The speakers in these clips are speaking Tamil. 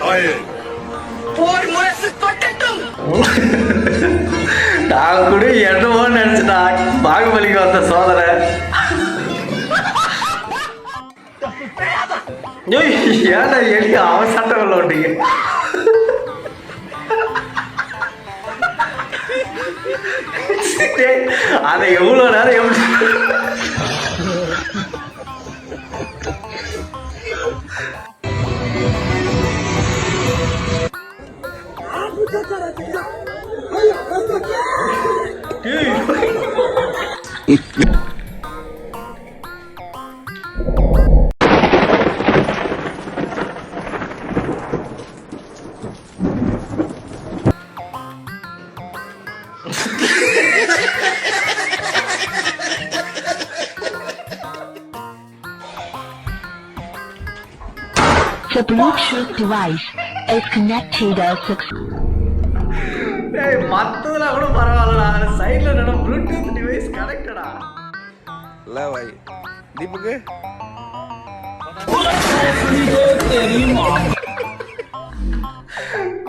தாயே போர் முரசு தொட்டட்டும். நான் கூட என்னமோ நினைச்சிட்டா. பாகுபலிக்கு வந்த சோதனை. ஏன்டா எலி அவன் உள்ள விட்டீங்க டேய், அதை எவ்வளோ நேரம் எப்படி Bluetooth device is connected ஏய் மத்ததுல கூட பரவாயில்லடா சைடுல என்னடா ப்ளூடூத் டிவைஸ் கனெக்டடா ல பாய் தீபுக்கு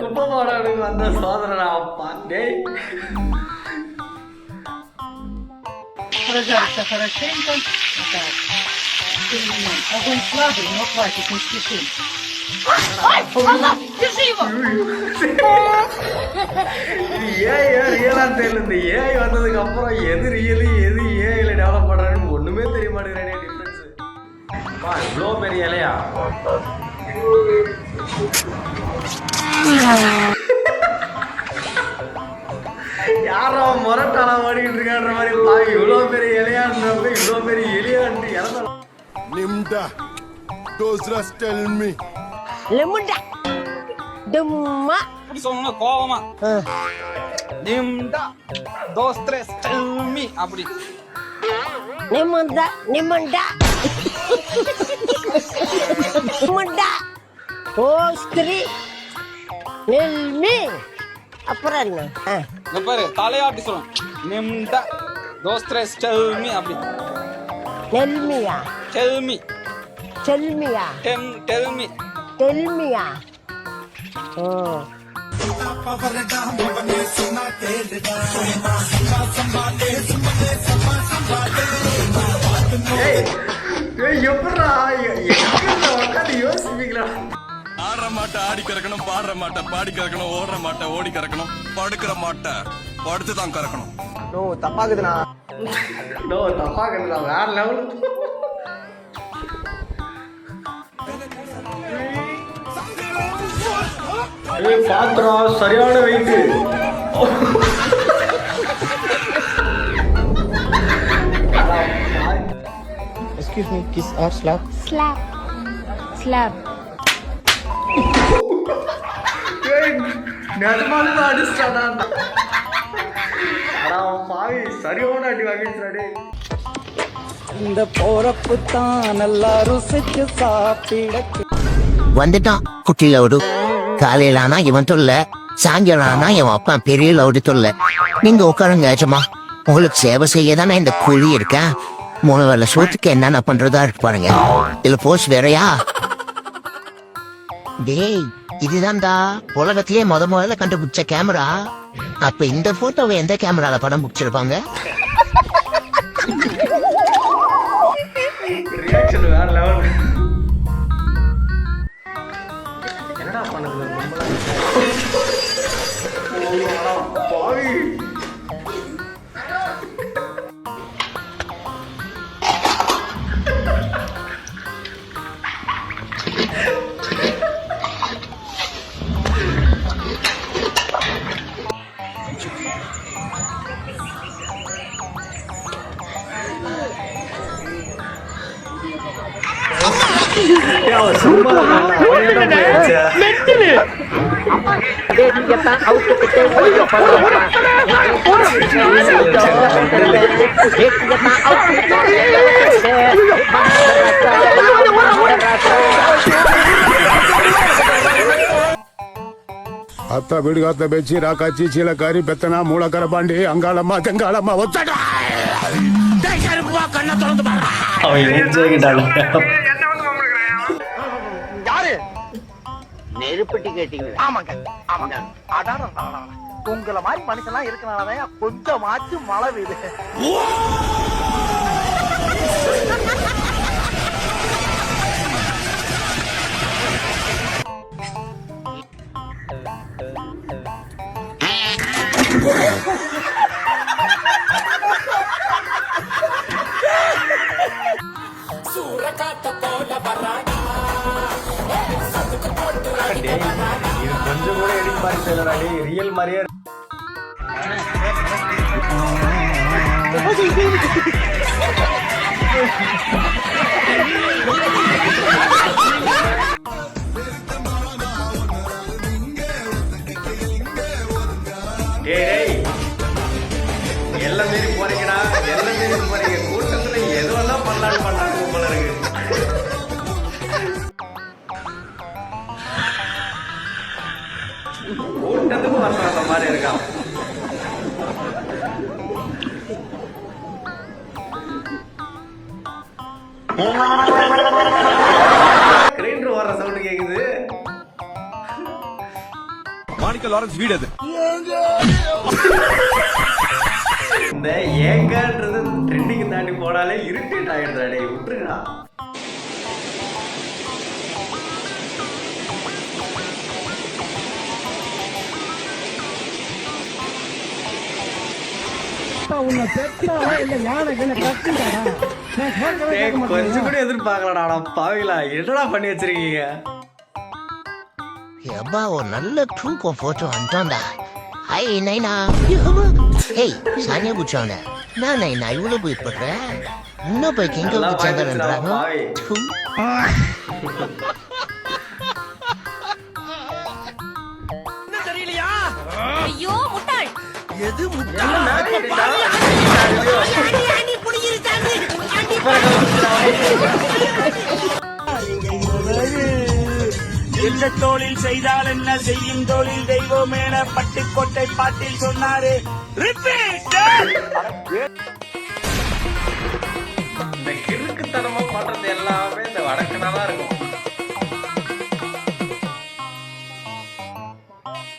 குப்பமாடானுக்கு வந்த சோதனை அப்பா டேய் Прожарься хорошенько. Вот так. Огонь слабый, но хватит, не спешим. இது ஏஐ ரியலா தெரியல இந்த ஏஐ வந்ததுக்கு அப்புறம் எது ரியலு எது ஏஐல டெவலப் பண்றான்னு ஒண்ணுமே தெரிய மாட்டேங்கிறேன் டிஃபரன்ஸ் பா இவ்வளோ பெரிய இலையா யாரோ முரட்டானா ஓடிக்கிட்டு இருக்கான்ற மாதிரி பா இவ்வளோ பெரிய இலையான்றப்ப இவ்வளோ பெரிய எலியான்ட்டு இறந்தலாம் Nimda. Those rest tell லெமுண்டா டும்மா அப்படி சொல்லணும் கோவமா நிம்டா தோஸ் த்ரெஸ் டெல்மி அப்படி. நிம்மந்தா நிம்மண்டா நிம்மண்டா ஓஸ்திரி நெல்மி அப்புறம் என்ன? இங்க பாரு தலையாட்டி சொல்லணும். நிம்டா தோஸ் த்ரெஸ் டெல்மி அப்படி. நெல்மியா டெல்மி செல்மியா டெம் டெல்மி டெல்மியா ஓ ஏய் ஏய் எப்படா எங்க உட்காந்து யோசிப்பீங்களா ஆடுற மாட்டை ஆடி கறக்கணும் பாடுற மாட்டை பாடி கறக்கணும் ஓடுற மாட்டை ஓடி கறக்கணும் படுக்கிற மாட்டை படுத்து தான் கறக்கணும். नो தப்பாகுதுண்ணா நோ தப்பா வேற லெவல் அது பாத்திரம் சரியான weight excuse me kiss or slap slap slap வந்துட்டான் குட்டியோடு. காலையில ஆனா இவன் தொல்ல சாயங்காலம் ஆனா இவன் அப்பா பெரிய லவுடு தொல்ல. நீங்க உட்காருங்க ஏஜமா. உங்களுக்கு சேவை செய்ய தானே இந்த குழி இருக்கேன் மூணு வேலை சோத்துக்கு என்னென்ன பண்றதா இருக்கு பாருங்க. இதுல போஸ் வேறயா? டேய் இதுதான்டா. உலகத்திலேயே முத முதல்ல கண்டுபிடிச்ச கேமரா அப்ப இந்த போட்டோவை எந்த கேமரால படம் பிடிச்சிருப்பாங்க? மெட்டிலு அத்த வீடு காத்த பேச்சு ராக்காச்சி சீலக்காரி பெத்தனா மூலக்கர பாண்டி அங்காளம்மா தெங்காளம்மா ஒத்தடா! கண்ண திறந்து அவங்க நெருப்பட்டி கேட்டீங்க ஆமாங்க ஆமாங்க. அடாடா அடாடா. உங்களை மாதிரி மனுஷன்லாம் இருக்கனாலதான் கொஞ்சமாச்சும் மழை பெய்யுது. தெரியலடா டேய் ரியல் மாதிரியே இருக்கு. டேய், கூட்டத்துக்கும் வரணும் அந்த மாதிரி இருக்கான். கிரைண்டர் வர்ற சவுண்ட் கேக்குது. மாணிக்க லாரன்ஸ் வீடு அது. இந்த ஏங்கன்றது ட்ரெண்டிங் தாண்டி போனாலே இரிட்டேட் ஆயிடுதா டேய் விட்டுருங்கடா டேய், கொஞ்சம் கூட எதிர்பார்க்கலடா பாவிங்களா என்னடா பண்ணி வச்சிருக்கீங்க? எப்பா ஒரு நல்ல தூக்கம் போட்டு வந்துட்டோம்டா ஹை நைனா. ஏய் சானியா குச்சவன நான் நைனா இவ்வளவு போய் படுறேன் இன்னும் போய் நல்லா குச்சாங்கன்றாங்க எந்த தொழில் செய்தால் என்ன செய்யும் தொழில் தெய்வம் என பட்டுக்கோட்டை பாட்டில் சொன்னாரு. ரிப்பீட் இந்த கிறுக்குத்தனமா பண்றது எல்லாமே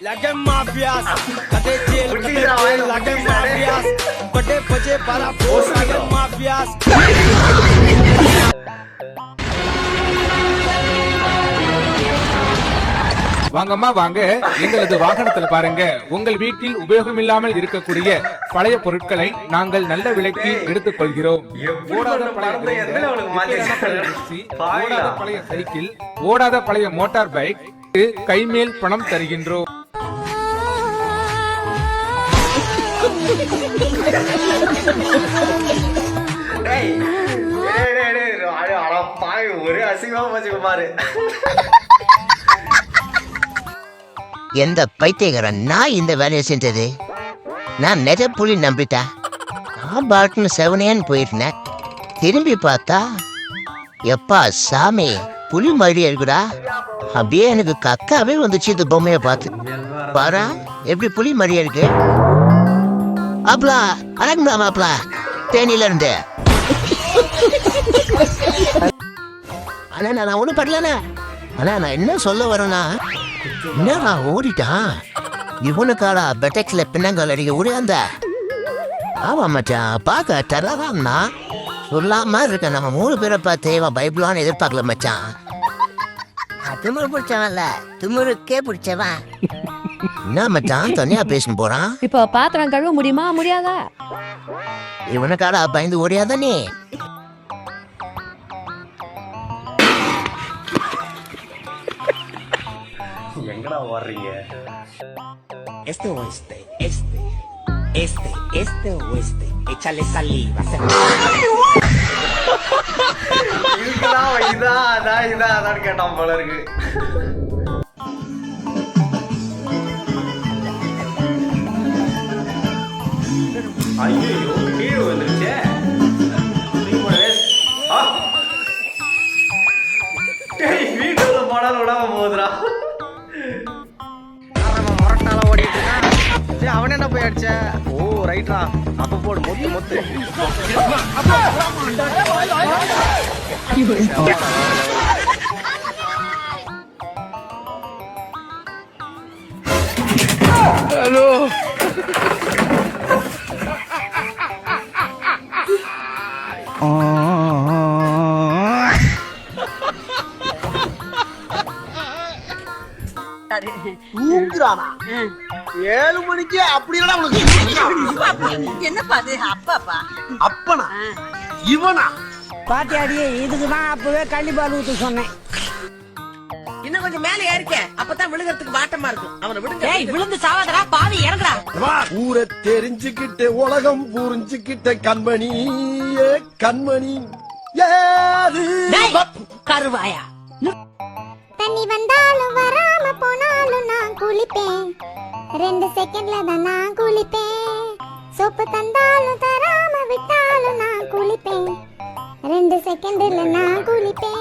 लगन माफियास कटे जेल कटे புட்டிடா, जेल வாயில लगन புட்டிடா, டேய். माफियास बड़े बजे बड़ा போஸ் लगन ஆகும். माफियास வாங்கம்மா வாங்க எங்களது வாகனத்துல பாருங்க உங்கள் வீட்டில் உபயோகமில்லாமல் இருக்கக்கூடிய பழைய பொருட்களை நாங்கள் நல்ல விலைக்கு எடுத்துக் கொள்கிறோம் எப்படி ஓடாத கொண்டு பழைய பறந்து எதுல grinder, அவனுக்கு மாத்தி ரிப்பேரான பழைய வச்சிருக்காங்க? மிக்ஸி, பாவிகளா. ஓடாத பழைய சைக்கிள் ஓடாத பழைய மோட்டார் பைக் கைமேல் பணம் தருகின்றோம் ஒரே அசிங்கமா போச்சு பாரு எந்த பைத்தியக்காரன் நான் இந்த வேலையை செஞ்சது? நான் நெஜ புலி நம்பிட்டேன் நான் பாட்டுன்னு செவனேன்னு போயிருந்தேன். திரும்பி பார்த்தா எப்பா சாமி புலி மாதிரி இருக்குடா. அப்படியே எனக்கு கக்காவே வந்துச்சு இந்த பொம்மையை பார்த்து. பாரா எப்படி புலி மாதிரியே இருக்கு? அப்பலா அழகுங்களா மாப்பிளா தேனியில இருந்து அண்ணா நான் ஒன்றும் பண்ணலண்ணே. அண்ணா நான் என்ன சொல்ல வரேன்னா என்னடா ஓடிட்டான் இவனுக்காடா பெட்டெக்ஸ்ல பின்னங்கால் அடிக்க ஓடியாந்த. ஆமா மச்சான் பார்க்க தரலாம்னா சொல்லாம இருக்க நம்ம மூணு பேரை பார்த்து இவன் பைபிளான்னு எதிர்பார்க்கல மச்சான். திமுரு பிடிச்சவன்ல திமுருக்கே பிடிச்சவன். என்ன மச்சான் தனியா பேசின்னு போறான் இப்போ பாத்திரம் கழுவ முடியுமா? முடியாதா? இவனுக்காடா பயந்து ஓடியாத நீ? எங்கடா ஓடுறீங்க? Este oeste, este, este, este oeste. Échale saliva. இதுக்குதான் அவன் இதா அதான் இதா அதான் கேட்டான் போல இருக்கு. ஐயோ கீழே வந்துருச்சே தூக்கி போடு, விடாம போகுதுடா முரட்டால ஓடிட்டு இருக்கான் அவன் என்ன போய் அடிச்ச ஓ ரைட்ரா அப்ப போடு மொத்து மொத்து தூங்குறானா? ஏழு மணிக்கு அப்படி என்னப்பா அது? அப்பாப்பா. அப்பனா? இவனா? பாத்தியாடியே இதுக்கு தான் அப்பவே கள்ளிப்பால் ஊத்து சொன்னேன். இன்னும் கொஞ்சம் மேல ஏறிக்க. அப்பதான் விழுகிறதுக்கு வாட்டமா இருக்கும் அவனை விடுங்க. விழுந்து சாவாதடா. பாதி இறங்குடா. ஊரை தெரிஞ்சுக்கிட்ட உலகம் புரிஞ்சுக்கிட்ட கண்மணி ஏ கண்மணி ஏது கருவாயா தண்ணி வந்தாலும் வராம போனாலும் நான் குளிப்பேன். ரெண்டு செகண்ட்ல தான் நான் குளிப்பேன். சோப்பு தந்தாலும் தராம விட்டாலும் நான் குளிப்பேன். ரெண்டு செகண்ட்ல நான் குளிப்பேன்.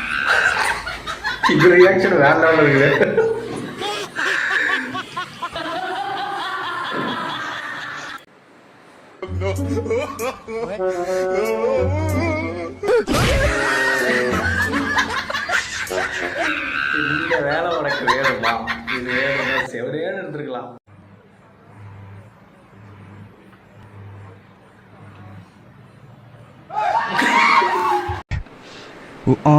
இது ரியாக்ஷன் வேற லெவலில் இருக்குது இந்த வேலை உனக்கு வேணுமா? இது வேணுமா? செவரேன்னு எடுத்துருக்கலாம். ஆ